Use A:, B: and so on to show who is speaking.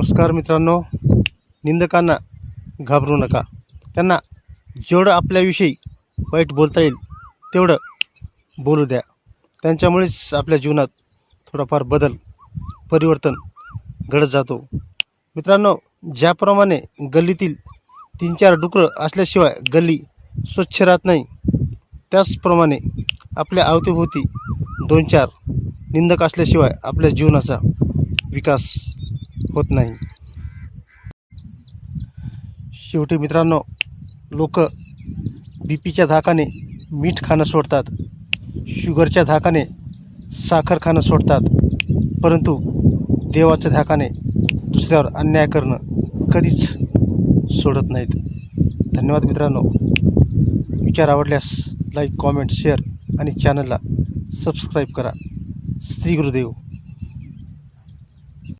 A: नमस्कार मित्रांनो. निंदकांना घाबरू नका. त्यांना जेवढं आपल्याविषयी वाईट बोलता येईल तेवढं बोलू द्या. त्यांच्यामुळेच आपल्या जीवनात थोडाफार बदल परिवर्तन घडत जातो. मित्रांनो ज्याप्रमाणे गल्लीतील तीन चार डुकरं असल्याशिवाय गल्ली स्वच्छ राहत नाही त्याचप्रमाणे आपल्या अवतीभोवती दोन चार निंदक असल्याशिवाय आपल्या जीवनाचा विकास होत नाही. शेवटी मित्रांनो लोक बी पीच्या धाकाने मीठ खाणं सोडतात शुगरच्या धाकाने साखर खाणं सोडतात परंतु देवाच्या धाकाने दुसऱ्यावर अन्याय करणं कधीच सोडत नाहीत. धन्यवाद मित्रांनो. विचार आवडल्यास लाईक कॉमेंट शेअर आणि चॅनलला सबस्क्राईब करा. श्री गुरुदेव.